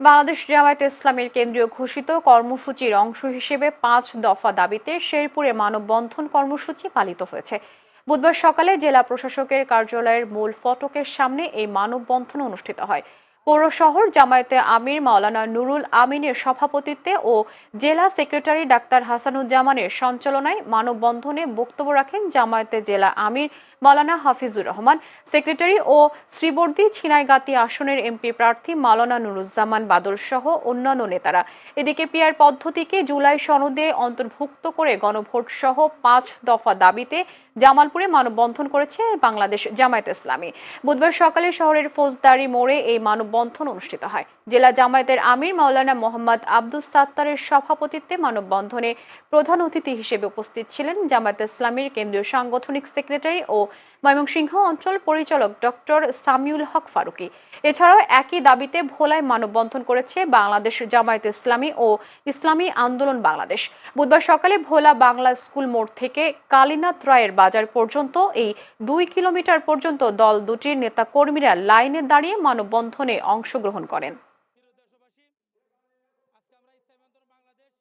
বাংলাদেশ জামায়াতে ইসলামের কেন্দ্রীয় ঘোষিত কর্মসূচির অংশ হিসেবে পাঁচ দফা দাবিতে শেরপুরে মানববন্ধন কর্মসূচি পালিত হয়েছে। বুধবার সকালে জেলা প্রশাসকের কার্যালয়ের মূল ফটকের সামনে এই মানববন্ধন অনুষ্ঠিত হয়। পৌর শহর জামায়াতে আমির, মাওলানা নুরুল আমিনের সভাপতিত্বে ও জেলা সেক্রেটারি ডাক্তার হাসানুজ্জামানের সঞ্চালনায় মানববন্ধনে বক্তব্য রাখেন জামায়াতে জেলা আমির মাওলানা হাফিজুর রহমান, সেক্রেটারি ও শ্রীবর্দী ছিনাইগাতি আসনের এমপি প্রার্থী মাওলানা নুরুজ্জামান বাদল সহ অন্যান্য নেতারা। এদিকে পিয়ার পদ্ধতিকে জুলাই সনদে অন্তর্ভুক্ত করে গণভোট সহ পাঁচ দফা দাবিতে জামালপুরে মানববন্ধন করেছে বাংলাদেশ জামায়াত ইসলামী। বুধবার সকালে শহরের ফৌজদারি মোড়ে এই মানববন্ধন অনুষ্ঠিত হয়। জেলা জামায়াতের আমির মাওলানা মোহাম্মদ আব্দুস সাত্তারের সভাপতিত্বে মানববন্ধনে প্রধান অতিথি হিসেবে উপস্থিত ছিলেন জামায়াত ইসলামীর কেন্দ্রীয় সাংগঠনিক সেক্রেটারি ও ময়মনসিংহ অঞ্চল পরিচালক ডক্টর সামিউল হক ফারুকি। এছাড়াও একই দাবিতে ভোলায় মানববন্ধন করেছে বাংলাদেশ জামায়াত ইসলামী ও ইসলামী আন্দোলন বাংলাদেশ। বুধবার সকালে ভোলা বাংলা স্কুল মোড় থেকে কালীনাথ রায়ের বাজার পর্যন্ত এই দুই কিলোমিটার পর্যন্ত দল দুটির নেতা কর্মীরা লাইনে দাঁড়িয়ে মানববন্ধনে অংশগ্রহণ করেন। আজকে আমরা ইসলামী আন্দোলন বাংলাদেশ